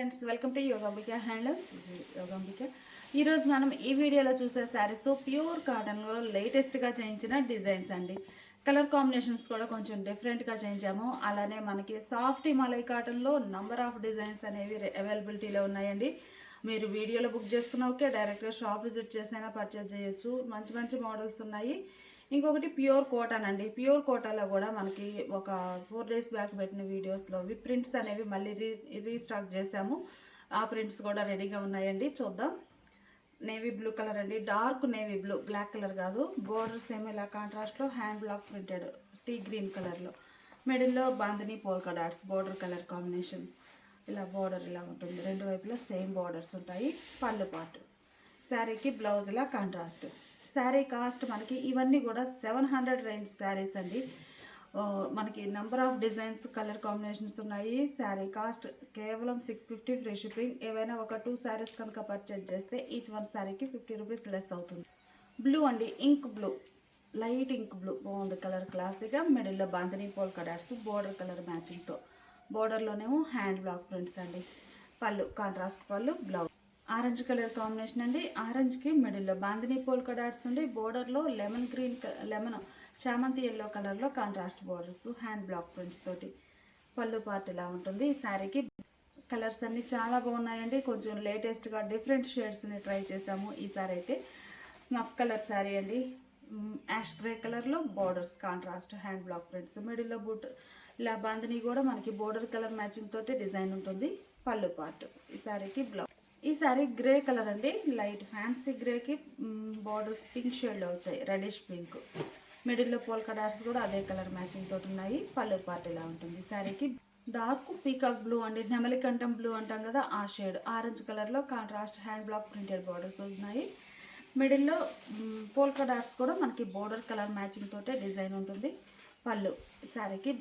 Friends welcome to Yogambika hand Yogambika ఈరోజు మనం ఈ వీడియోలో చూసే శారీస్ ప్యూర్ కాటన్లో లేటెస్ట్గా చేయించిన డిజైన్స్ అండి. కలర్ కాంబినేషన్స్ కూడా కొంచెం డిఫరెంట్గా చేయించాము. అలానే మనకి సాఫ్ట్ హిమాలయ కాటన్లో నంబర్ ఆఫ్ డిజైన్స్ అనేవి అవైలబిలిటీలో ఉన్నాయండి. మీరు వీడియోలో బుక్ చేసుకున్న ఓకే డైరెక్ట్గా షాప్ విజిట్ చేసైనా పర్చేజ్ చేయొచ్చు. మంచి మంచి మోడల్స్ ఉన్నాయి. ఇంకొకటి ప్యూర్ కోటన్ అండి ప్యూర్ కోటాలో కూడా మనకి ఒక ఫోర్ డేస్ బ్యాక్ పెట్టిన వీడియోస్లో వి ప్రింట్స్ అనేవి మళ్ళీ రీ రీస్టాక్ చేసాము ఆ ప్రింట్స్ కూడా రెడీగా ఉన్నాయండి. చూద్దాం. నేవీ బ్లూ కలర్ అండి. Dark navy blue black colour కాదు. బోర్డర్స్ ఏమో ఇలా కాంట్రాస్ట్లో hand block printed tea green కలర్లో. మిడిల్లో bandhani polka dots border colour combination. ఇలా బోర్డర్ ఇలా ఉంటుంది. రెండు వైపులా సేమ్ బోర్డర్స్ ఉంటాయి. పళ్ళు పాటు. శారీకి బ్లౌజ్ ఇలా కాంట్రాస్ట్. శారీ కాస్ట్ మనకి ఇవన్నీ కూడా సెవెన్ హండ్రెడ్ రేంజ్ శారీస్ అండి. మనకి number of designs colour combinations ఉన్నాయి. శారీ కాస్ట్ కేవలం సిక్స్ ఫిఫ్టీ ఫ్రీ షిప్పింగ్. ఏవైనా ఒక టూ శారీస్ కనుక పర్చేజ్ చేస్తే ఈచ్ వన్ శారీకి ఫిఫ్టీ రూపీస్ లెస్ అవుతుంది. బ్లూ అండి ink blue light ink blue బాగుంది కలర్ క్లాసీగా మిడిల్లో bandhani polka dots border colour మ్యాచింగ్తో బోర్డర్లోనేమో హ్యాండ్ బ్లాక్ ప్రింట్స్ అండి. పళ్ళు కాంట్రాస్ట్ పళ్ళు బ్లౌజ్ ఆరెంజ్ కలర్ కాంబినేషన్ అండి. ఆరెంజ్కి మిడిల్లో బాందిని పోల్కా డాట్స్ ఉండి బోర్డర్లో లెమన్ గ్రీన్ లెమన్ చామంతి ఎల్లో కలర్లో contrast borders hand block prints తోటి పళ్ళు పార్ట్ ఇలా ఉంటుంది. ఈ శారీకి కలర్స్ అన్నీ చాలా బాగున్నాయండి. కొంచెం లేటెస్ట్గా డిఫరెంట్ షేడ్స్ని ట్రై చేసాము. ఈసారి అయితే స్నఫ్ కలర్ శారీ అండి. యాష్ గ్రే కలర్లో borders contrast hand block prints మిడిల్లో బూట్ ఇలా బందిని కూడా మనకి బోర్డర్ కలర్ మ్యాచింగ్ తోటి డిజైన్ ఉంటుంది. పళ్ళు పార్ట్ ఈ శారీకి బ్లౌజ్ ఈ సారీ గ్రే కలర్ అండి. లైట్ ఫ్యాన్సీ గ్రేకి బార్డర్స్ పింక్ షేడ్లో వచ్చాయి. రెడిష్ పింక్ మిడిల్లో పోల్కా డాట్స్ కూడా అదే కలర్ మ్యాచింగ్ తోటి ఉన్నాయి. పళ్ళు పార్ట్ ఇలా ఉంటుంది సారీకి శారీకి డార్క్ పీకాక్ బ్లూ అండి. నెమలి కంఠం బ్లూ అంటాం కదా ఆ షేడ్ ఆరెంజ్ కలర్లో contrast hand block printed borders ఉన్నాయి. మిడిల్లో పోల్ పోల్కా డాట్స్ కూడా మనకి బోర్డర్ కలర్ మ్యాచింగ్ తోటే డిజైన్ ఉంటుంది. పళ్ళు. శారీకి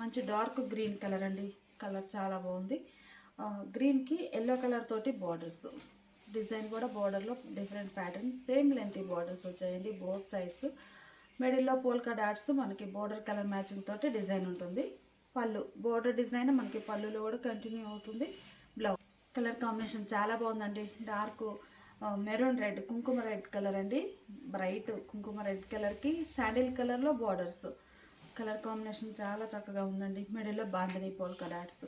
మంచి డార్క్ గ్రీన్ కలర్ అండి. కలర్ చాలా బాగుంది. గ్రీన్కి ఎల్లో కలర్ తోటి బార్డర్స్ డిజైన్ కూడా బార్డర్లో different pattern same length borders వచ్చాయండి బోత్ సైడ్స్ మిడిల్లో పోల్కా డాట్స్ మనకి బోర్డర్ కలర్ మ్యాచింగ్ తోటి డిజైన్ ఉంటుంది. పళ్ళు బోర్డర్ డిజైన్ మనకి పళ్ళులో కూడా కంటిన్యూ అవుతుంది. బ్లౌజ్ కలర్ కాంబినేషన్ చాలా బాగుందండి. డార్క్ మెరూన్ రెడ్ కుంకుమ రెడ్ కలర్ అండి. బ్రైట్ కుంకుమ రెడ్ కలర్కి శాండిల్ కలర్లో బార్డర్స్ కలర్ కాంబినేషన్ చాలా చక్కగా ఉందండి. మిడిల్లో బాందని పోల్కా డాట్స్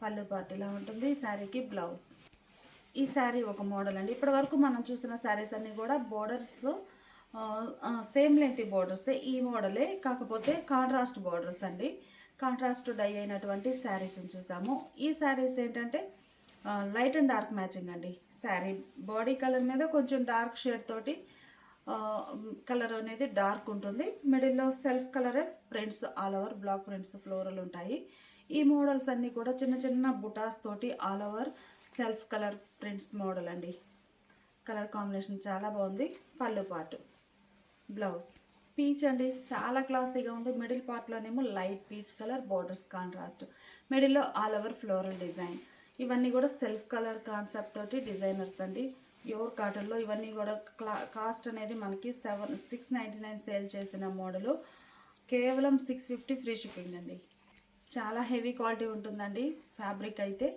పళ్ళు పార్టీలా ఉంటుంది శారీకి బ్లౌజ్. ఈ శారీ ఒక మోడల్ అండి. ఇప్పటి వరకు మనం చూసిన శారీస్ అన్నీ కూడా బోర్డర్స్లో సేమ్ లెంత్ బోర్డర్స్. ఈ మోడలే కాకపోతే కాంట్రాస్ట్ బోర్డర్స్ అండి. కాంట్రాస్ట్ డై అయినటువంటి శారీస్ని చూసాము. ఈ శారీస్ ఏంటంటే లైట్ అండ్ డార్క్ మ్యాచింగ్ అండి. శారీ బాడీ కలర్ మీద కొంచెం డార్క్ షేడ్ తోటి కలర్ అనేది డార్క్ ఉంటుంది. మిడిల్లో సెల్ఫ్ కలరే prints all over block prints floral ఉంటాయి. ఈ మోడల్స్ అన్నీ కూడా చిన్న చిన్న బుటాస్ తోటి all over self colour prints model అండి. కలర్ కాంబినేషన్ చాలా బాగుంది. పళ్ళు పార్ట్ బ్లౌజ్. పీచ్ అండి చాలా క్లాసీగా ఉంది. Middle పార్ట్లోనేమో light peach colour borders contrast. మిడిల్లో ఆల్ ఓవర్ ఫ్లోరల్ డిజైన్. ఇవన్నీ కూడా సెల్ఫ్ కలర్ కాన్సెప్ట్ తోటి డిజైనర్స్ అండి. ప్యూర్ కాటన్లో ఇవన్నీ కూడా క్లా కాస్ట్ అనేది మనకి seven six ninety nine sale చేసిన మోడలు. కేవలం సిక్స్ ఫిఫ్టీ ఫ్రీ షిప్పింగ్ అండి. చాలా హెవీ క్వాలిటీ ఉంటుందండి ఫ్యాబ్రిక్ అయితే.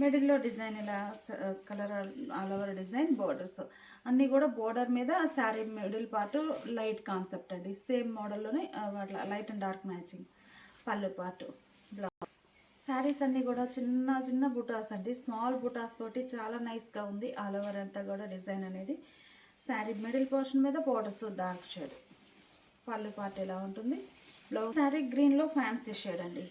మిడిల్లో డిజైన్ ఇలా colour all over design borders. అన్నీ కూడా బోర్డర్ మీద sari middle part light concept అండి. సేమ్ మోడల్లోనే అట్లా లైట్ అండ్ డార్క్ మ్యాచింగ్ పళ్ళు పార్ట్ బ్లౌజ్. శారీస్ అన్నీ కూడా చిన్న చిన్న బుటాస్ అండి. స్మాల్ బుటాస్ తోటి చాలా నైస్గా ఉంది. ఆల్ ఓవర్ అంతా కూడా డిజైన్ అనేది. శారీ మిడిల్ పోర్షన్ మీద బోర్డర్స్ డార్క్ షేడ్. పళ్ళు పార్ట్ ఎలా ఉంటుంది? బ్లౌజ్. శారీ గ్రీన్లో ఫ్యాన్సీ షేడ్ అండి.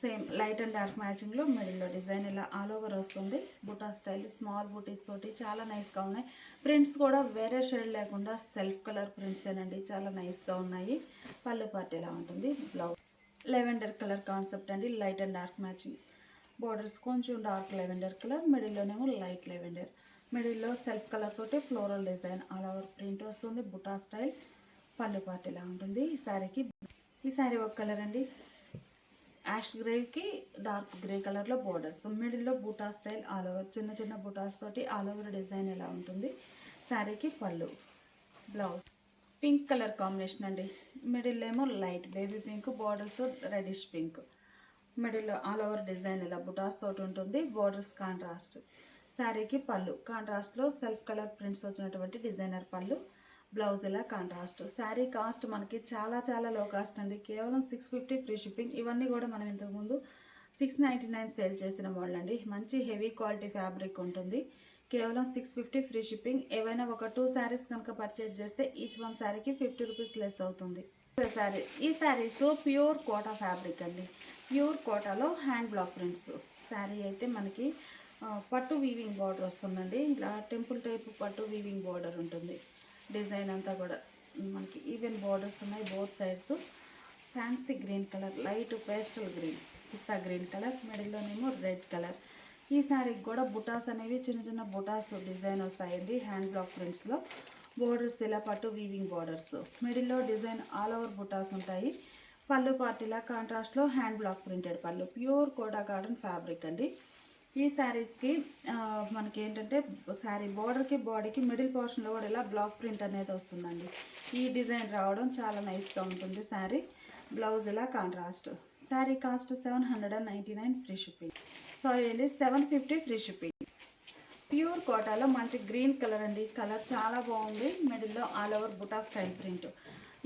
సేమ్ లైట్ అండ్ డార్క్ మ్యాచింగ్లో మిడిల్లో డిజైన్ ఇలా ఆల్ ఓవర్ వస్తుంది. బుటా స్టైల్ స్మాల్ బూటీస్ తోటి చాలా నైస్గా ఉన్నాయి. ప్రింట్స్ కూడా వేరే షేడ్ లేకుండా సెల్ఫ్ కలర్ ప్రింట్సేనండి చాలా నైస్గా ఉన్నాయి. పళ్ళు పార్ట్ ఎలా ఉంటుంది? బ్లౌజ్ లెవెండర్ కలర్ కాన్సెప్ట్ అండి. Light and dark matching borders కొంచెం డార్క్ లెవెండర్ కలర్ మిడిల్లోనేమో లైట్ లెవెండర్ మిడిల్లో సెల్ఫ్ కలర్ తోటి floral design all over print వస్తుంది. బుటా స్టైల్ పళ్ళు పార్ట్ ఇలా ఉంటుంది? ఈ శారీకి ఈ శారీ ఒక కలర్ అండి. యాష్ గ్రేకి డార్క్ గ్రే కలర్లో బోర్డర్స్ మిడిల్లో బూటా స్టైల్ ఆల్ ఓవర్ చిన్న చిన్న బూటాస్ తోటి ఆల్ ఓవర్ డిజైన్ ఎలా ఉంటుంది? శారీకి పళ్ళు బ్లౌజ్. పింక్ కలర్ కాంబినేషన్ అండి. మిడిల్ ఏమో light baby pink borders reddish pink. మిడిల్లో ఆల్ ఓవర్ డిజైన్ ఇలా బుటాస్ తోటి ఉంటుంది బోర్డర్స్ కాంట్రాస్ట్. శారీకి పళ్ళు కాంట్రాస్ట్లో సెల్ఫ్ కలర్ ప్రింట్స్ వచ్చినటువంటి డిజైనర్ పళ్ళు. బ్లౌజ్ ఇలా కాంట్రాస్ట్ శారీ కాస్ట్ మనకి చాలా చాలా లో కాస్ట్ అండి. కేవలం సిక్స్ ఫిఫ్టీ ఫ్రీ షిప్పింగ్ ఇవన్నీ కూడా మనం ఇంతకుముందు సిక్స్ నైంటీ నైన్ సేల్ చేసిన మోడల్ అండి మంచి హెవీ క్వాలిటీ ఫ్యాబ్రిక్ ఉంటుంది. కేవలం సిక్స్ ఫిఫ్టీ ఫ్రీ షిప్పింగ్ ఏవైనా ఒక టూ శారీస్ కనుక పర్చేజ్ చేస్తే ఈచ్ వన్ శారీకి ఫిఫ్టీ రూపీస్ లెస్ అవుతుంది. శారీ ఈ శారీస్ ప్యూర్ కోటా ఫ్యాబ్రిక్ అండి. ప్యూర్ కోటాలో హ్యాండ్ బ్లాక్ ప్రింట్స్ శారీ అయితే మనకి పట్టు వీవింగ్ బార్డర్ వస్తుందండి. ఇలా టెంపుల్ టైప్ పట్టు వీవింగ్ బార్డర్ ఉంటుంది. డిజైన్ అంతా కూడా. మనకి ఈవెన్ బార్డర్స్ ఉన్నాయి both sides fancy green colour light pastel green పిస్తా గ్రీన్ కలర్ మిడిల్లోనేమో రెడ్ కలర్ ఈ శారీకి కూడా బుటాస్ అనేవి చిన్న చిన్న బుటాస్ డిజైన్ వస్తాయండి హ్యాండ్ బ్లాక్ ప్రింట్స్లో బోర్డర్స్ ఇలా పట్టు వీవింగ్ బోర్డర్స్ మిడిల్లో డిజైన్ ఆల్ ఓవర్ బుటాస్ ఉంటాయి. పళ్ళు పార్టీలా కాంట్రాస్ట్లో హ్యాండ్ బ్లాక్ ప్రింటెడ్ పళ్ళు. ప్యూర్ కోటా కాటన్ ఫ్యాబ్రిక్ అండి. ఈ శారీస్కి మనకి ఏంటంటే శారీ బార్డర్కి బాడీకి మిడిల్ పోర్షన్లో కూడా ఇలా బ్లాక్ ప్రింట్ అనేది వస్తుందండి. ఈ డిజైన్ రావడం చాలా నైస్గా ఉంటుంది శారీ బ్లౌజ్ ఇలా contrast sari cost seven hundred and ninety nine free shipping sorry అండి seven fifty free shipping pure కోటాలో మంచి గ్రీన్ కలర్ అండి. కలర్ చాలా బాగుంది. మిడిల్లో all over buta style print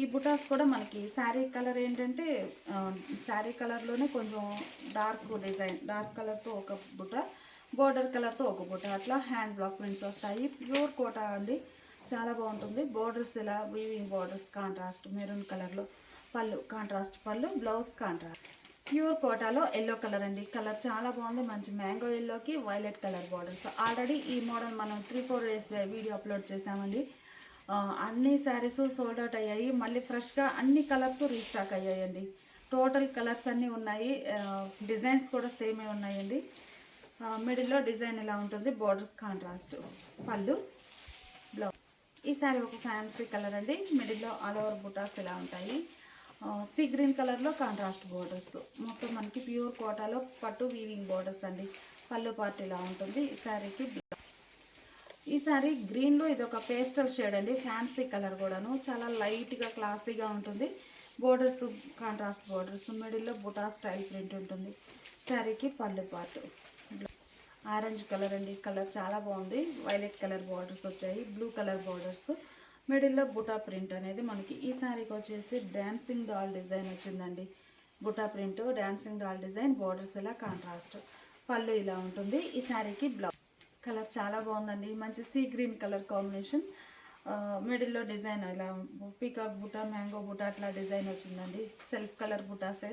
ఈ బుటాస్ కూడా మనకి శారీ కలర్ ఏంటంటే శారీ కలర్లోనే కొంచెం డార్క్ డిజైన్ డార్క్ కలర్తో ఒక బుట్ట బోర్డర్ కలర్తో ఒక బుట్ట అట్లా హ్యాండ్ బ్లాక్ ప్రింట్స్ వస్తాయి. ప్యూర్ కోటా అండి. చాలా బాగుంటుంది. బోర్డర్స్ ఇలా వీవింగ్ బోర్డర్స్ కాంట్రాస్ట్ మెరూన్ కలర్లో పళ్ళు కాంట్రాస్ట్ పళ్ళు బ్లౌజ్ కాంట్రాస్ట్ ప్యూర్ కోటాలో ఎల్లో కలర్ అండి. కలర్ చాలా బాగుంది. మంచి మ్యాంగో ఎల్లోకి వైలెట్ కలర్ బార్డర్స్ ఆల్రెడీ ఈ మోడల్ మనం three four days video upload చేసామండి అన్ని శారీస్ సోల్డ్ అవుట్ అయ్యాయి. మళ్ళీ ఫ్రెష్గా అన్ని కలర్స్ రీస్టాక్ అయ్యాయండి. టోటల్ కలర్స్ అన్నీ ఉన్నాయి. డిజైన్స్ కూడా సేమే ఉన్నాయండి. మిడిల్లో డిజైన్ ఇలా ఉంటుంది? బార్డర్స్ కాంట్రాస్ట్ పళ్ళు బ్లౌజ్ ఈ శారీ ఒక ఫ్యాన్సీ కలర్ అండి. మిడిల్లో ఆల్ ఓవర్ బుటాస్ ఇలా ఉంటాయి. సీ గ్రీన్ కలర్లో కాంట్రాస్ట్ బోర్డర్స్ మొత్తం మనకి ప్యూర్ కోటాలో పట్టు వీవింగ్ బోర్డర్స్ అండి. పళ్ళు పార్ట్ ఇలా ఉంటుంది. ఈ శారీకి ఈసారి గ్రీన్లో ఇది ఒక పేస్టల్ షేడ్ అండి ఫ్యాన్సీ కలర్ కూడాను. చాలా లైట్గా క్లాసీగా ఉంటుంది. బోర్డర్స్ కాంట్రాస్ట్ బోర్డర్స్ మిడిల్లో బుటా స్టైల్ ప్రింట్ ఉంటుంది. శారీకి పళ్ళు పాటు. ఆరెంజ్ కలర్ అండి కలర్ చాలా బాగుంది. వైలెట్ కలర్ బార్డర్స్ వచ్చాయి బ్లూ కలర్ బార్డర్స్. మిడిల్లో బుటా ప్రింట్ అనేది మనకి. ఈ శారీకి వచ్చేసి డ్యాన్సింగ్ డాల్ డిజైన్ వచ్చిందండి. Buta print dancing doll design borders ఇలా కాంట్రాస్ట్. పళ్ళు ఇలా ఉంటుంది. ఈ శారీకి బ్లౌజ్ కలర్ చాలా బాగుందండి. మంచి సీ గ్రీన్ కలర్ కాంబినేషన్. మిడిల్లో డిజైన్ ఇలా పీకాక్ బుటా మ్యాంగో బుటా అట్లా డిజైన్ వచ్చిందండి. సెల్ఫ్ కలర్ బుటాసే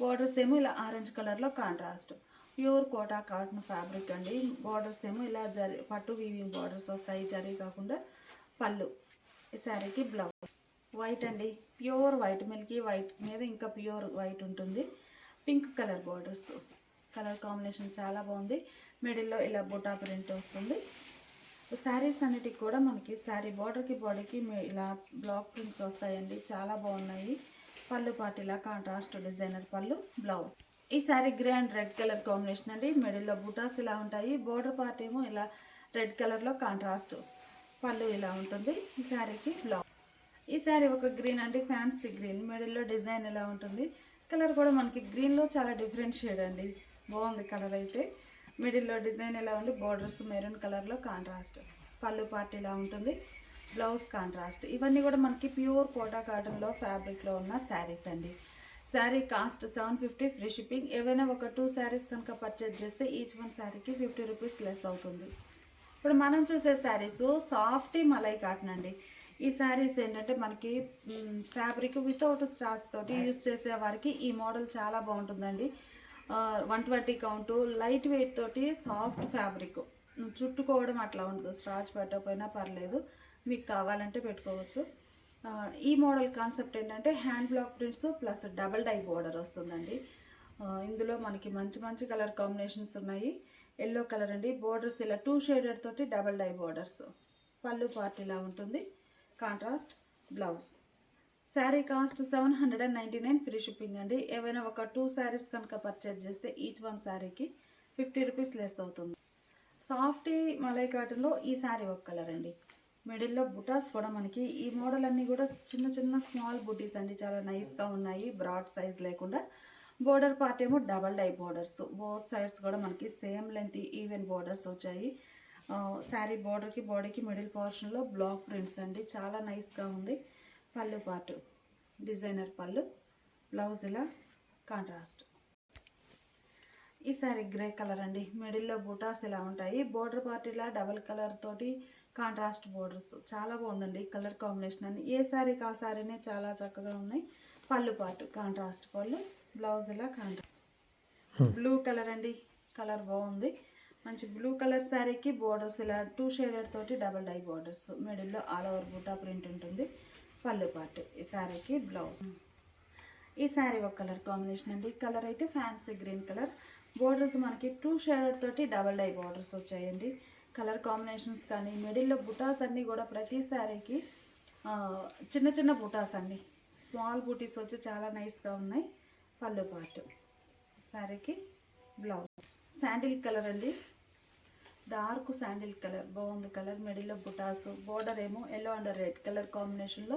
బార్డర్స్ ఏమో ఇలా ఆరెంజ్ కలర్లో contrast. Pure Kota cotton fabric అండి. బార్డర్స్ ఏమో ఇలా జరి పట్టు వీవింగ్ బార్డర్స్ వస్తాయి. జరీ కాకుండా పళ్ళు. ఈ శారీకి బ్లౌజ్. వైట్ అండి. ప్యూర్ వైట్ మిల్కీ వైట్ మీద ఇంకా ప్యూర్ వైట్ ఉంటుంది. Pink colour borders. Colour combination చాలా బాగుంది. మిడిల్లో ఇలా బుటా ప్రింట్ వస్తుంది. శారీస్ అన్నిటికి కూడా మనకి శారీ బార్డర్కి బాడీకి ఇలా బ్లాక్ ప్రింట్స్ వస్తాయండి. చాలా బాగున్నాయి. పళ్ళు పాటిలా కాంట్రాస్ట్ డిజైనర్ పళ్ళు బ్లౌజ్. ఈ sari grey and red colour combination అండి. మిడిల్లో బుటాస్ ఇలా ఉంటాయి. బోర్డర్ పార్ట్ ఏమో ఇలా రెడ్ కలర్లో కాంట్రాస్ట్ పళ్ళు ఇలా ఉంటుంది. ఈ శారీకి బ్లౌజ్ ఈ శారీ ఒక గ్రీన్ అండి. Fancy green. మిడిల్లో డిజైన్ ఇలా ఉంటుంది. కలర్ కూడా మనకి గ్రీన్లో చాలా డిఫరెంట్ షేడ్ అండి. బాగుంది కలర్ అయితే. మిడిల్లో డిజైన్ ఎలా ఉంది బోర్డర్స్ మెరూన్ కలర్లో కాంట్రాస్ట్. పళ్ళు పార్ట్ ఇలా ఉంటుంది. Blouse contrast. ఇవన్నీ కూడా మనకి ప్యూర్ కోటా కాటన్లో ఫ్యాబ్రిక్లో ఉన్న శారీస్ అండి. Sari cost seven fifty free shipping. ఏవైనా ఒక టూ శారీస్ కనుక పర్చేజ్ చేస్తే ఈచ్ వన్ శారీకి ఫిఫ్టీ రూపీస్ లెస్ అవుతుంది. ఇప్పుడు మనం చూసే శారీస్ సాఫ్ట్ మలై కాటన్ అండి. ఈ శారీస్ ఏంటంటే మనకి ఫ్యాబ్రిక్ వితౌట్ స్టార్స్ తోటి యూజ్ చేసే వారికి ఈ మోడల్ చాలా బాగుంటుందండి. One twenty count light weight తోటి సాఫ్ట్ ఫ్యాబ్రిక్. చుట్టుకోవడం అట్లా ఉండదు. స్ట్రాచ్ పెట్టకపోయినా పర్లేదు. మీకు కావాలంటే పెట్టుకోవచ్చు. ఈ మోడల్ కాన్సెప్ట్ ఏంటంటే hand block prints plus double dye border వస్తుందండి. ఇందులో మనకి మంచి మంచి కలర్ కాంబినేషన్స్ ఉన్నాయి. ఎల్లో కలర్ అండి. బోర్డర్స్ ఇలా టూ షేడెడ్ తోటి డబల్ డై బోర్డర్స్. పళ్ళు పార్ట్ ఇలా ఉంటుంది. Contrast blouse. Sari cost seven hundred and ninety nine free shipping అండి. ఏవైనా ఒక టూ శారీస్ కనుక పర్చేజ్ చేస్తే ఈచ్ వన్ శారీకి ఫిఫ్టీ రూపీస్ లెస్ అవుతుంది. సాఫ్టీ మలై కాటన్లో ఈ శారీ ఒక కలర్ అండి. మిడిల్లో బుటాస్ కూడా మనకి ఈ మోడల్ అన్నీ కూడా చిన్న చిన్న స్మాల్ బుటీస్ అండి. చాలా నైస్గా ఉన్నాయి. బ్రాడ్ సైజ్ లేకుండా. బోర్డర్ పార్ట్ ఏమో double dye borders both sides కూడా మనకి సేమ్ లెంత్ ఈవెన్ బోర్డర్స్ వచ్చాయి. శారీ బోర్డర్కి బాడీకి మిడిల్ పోర్షన్లో బ్లాక్ ప్రింట్స్ అండి. చాలా నైస్గా ఉంది. పళ్ళు పార్ట్ డిజైనర్ పళ్ళు బ్లౌజ్ ఇలా కాంట్రాస్ట్. ఈ సారీ గ్రే కలర్ అండి. మిడిల్లో బూటాస్ ఇలా ఉంటాయి. బోర్డర్ పార్ట్ ఇలా డబల్ కలర్ తోటి కాంట్రాస్ట్ బోర్డర్స్. చాలా బాగుందండి కలర్ కాంబినేషన్ అని. ఏ సారీ ఆ సారీనే చాలా చక్కగా ఉన్నాయి. పళ్ళు పార్ట్ కాంట్రాస్ట్ పళ్ళు బ్లౌజ్ ఇలా కాంట్రాస్ట్. బ్లూ కలర్ అండి. కలర్ బాగుంది. మంచి బ్లూ కలర్ శారీకి బోర్డర్స్ ఇలా టూ షేడెడ్ తోటి డబల్ డై బోర్డర్స్. మిడిల్లో ఆల్ ఓవర్ బూటా ప్రింట్ ఉంటుంది. పళ్ళు పాటు. ఈ శారీకి బ్లౌజ్. ఈ శారీ ఒక కలర్ కాంబినేషన్ అండి. కలర్ అయితే ఫ్యాన్సీ గ్రీన్ కలర్. బోర్డర్స్ మనకి టూ షేడర్ తోటి డబల్ డై బోర్డర్స్ వచ్చాయండి. కలర్ కాంబినేషన్స్ కానీ మిడిల్లో బుటాస్ అన్నీ కూడా ప్రతి శారీకి చిన్న చిన్న బుటాస్ అండి. స్మాల్ బూటీస్ వచ్చి చాలా నైస్గా ఉన్నాయి. పళ్ళు పాటు. శారీకి బ్లౌజ్. శాండిల్ కలర్ అండి. డార్క్ శాండిల్ కలర్ బాగుంది కలర్ మిడిల్లో బుటాస్ బోర్డర్ ఏమో ఎల్లో అండ్ రెడ్ కలర్ కాంబినేషన్లో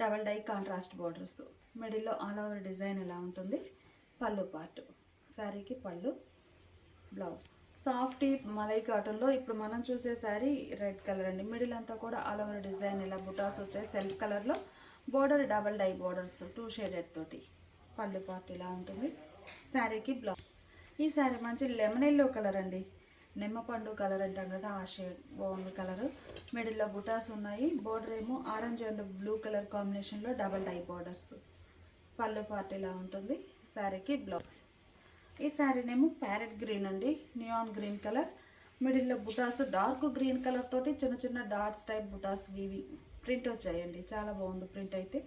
డబల్ డై కాంట్రాస్ట్ బోర్డర్స్ మిడిల్లో ఆల్ ఓవర్ డిజైన్ ఇలా ఉంటుంది? పళ్ళు పార్ట్ శారీకి పళ్ళు బ్లౌజ్ సాఫ్ట్ మలై కాటన్లో ఇప్పుడు మనం చూసే శారీ రెడ్ కలర్ అండి. మిడిల్ అంతా కూడా ఆల్ ఓవర్ డిజైన్ ఇలా బుటాస్ వచ్చాయి. సెల్ఫ్ కలర్లో border double dye borders two shaded తోటి. పళ్ళు పార్ట్ ఇలా ఉంటుంది. శారీకి బ్లౌజ్ ఈ శారీ మంచి లెమన్ ఎల్లో కలర్ అండి. నిమ్మపండు కలర్ అంటాం కదా ఆ షేడ్ బాగుంది కలర్. మిడిల్లో బుటాస్ ఉన్నాయి. బోర్డర్ ఏమో ఆరెంజ్ అండ్ బ్లూ కలర్ కాంబినేషన్లో డబల్ డై బోర్డర్స్ పళ్ళు పార్ట్ ఇలా ఉంటుంది. శారీకి బ్లౌజ్ ఈ శారీనేమో ప్యారెట్ గ్రీన్ అండి. Neon green colour. మిడిల్లో బుటాస్ డార్క్ గ్రీన్ కలర్ తోటి చిన్న చిన్న డాట్స్ టైప్ బుటాస్ వీవి ప్రింట్ వచ్చాయండి. చాలా బాగుంది ప్రింట్ అయితే.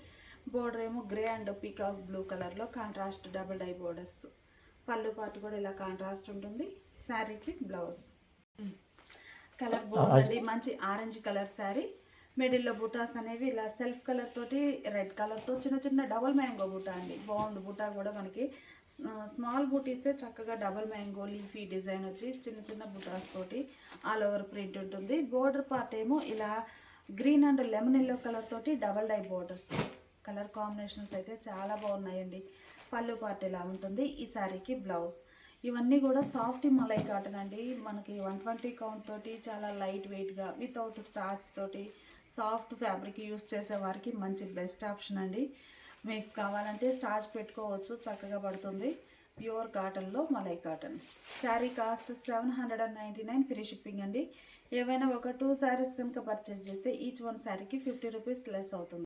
బోర్డర్ ఏమో గ్రే అండ్ పీకాక్ బ్లూ కలర్లో కాంట్రాస్ట్ డబుల్ డై బోర్డర్స్ పళ్ళు పార్ట్ కూడా ఇలా కాంట్రాస్ట్ ఉంటుంది. శారీకి బ్లౌజ్. కలర్ బాగుందండి మంచి ఆరెంజ్ కలర్ శారీ. మిడిల్లో బుటాస్ అనేవి ఇలా సెల్ఫ్ కలర్ తోటి రెడ్ కలర్తో చిన్న చిన్న డబల్ మ్యాంగో బుటా అండి. బాగుంది బుటా కూడా మనకి. స్మాల్ బూటీసే చక్కగా డబల్ మ్యాంగో లీఫీ డిజైన్ వచ్చి చిన్న చిన్న బుటాస్ తోటి ఆల్ ఓవర్ ప్రింట్ ఉంటుంది. బోర్డర్ పార్ట్ ఏమో ఇలా green and lemon yellow colour తోటి double dye borders. Colour combinations అయితే చాలా బాగున్నాయండి. పళ్ళు పార్ట్ ఇలా ఉంటుంది. ఈ శారీకి బ్లౌజ్. ఇవన్నీ కూడా సాఫ్ట్ మలై కాటన్ అండి. మనకి వన్ ట్వంటీ కౌంట్ తోటి చాలా లైట్ వెయిట్గా వితౌట్ స్టార్చ్ తోటి సాఫ్ట్ ఫ్యాబ్రిక్ యూస్ చేసే వారికి మంచి బెస్ట్ ఆప్షన్ అండి. మీకు కావాలంటే స్టార్చ్ పెట్టుకోవచ్చు చక్కగా పడుతుంది. ప్యూర్ కాటన్లో malai cotton. Sari cost seven hundred and ninety nine free shipping అండి. ఏవైనా ఒక టూ శారీస్ కనుక పర్చేస్ చేస్తే ఈచ్ వన్ శారీకి ఫిఫ్టీ రూపీస్ లెస్ అవుతుంది.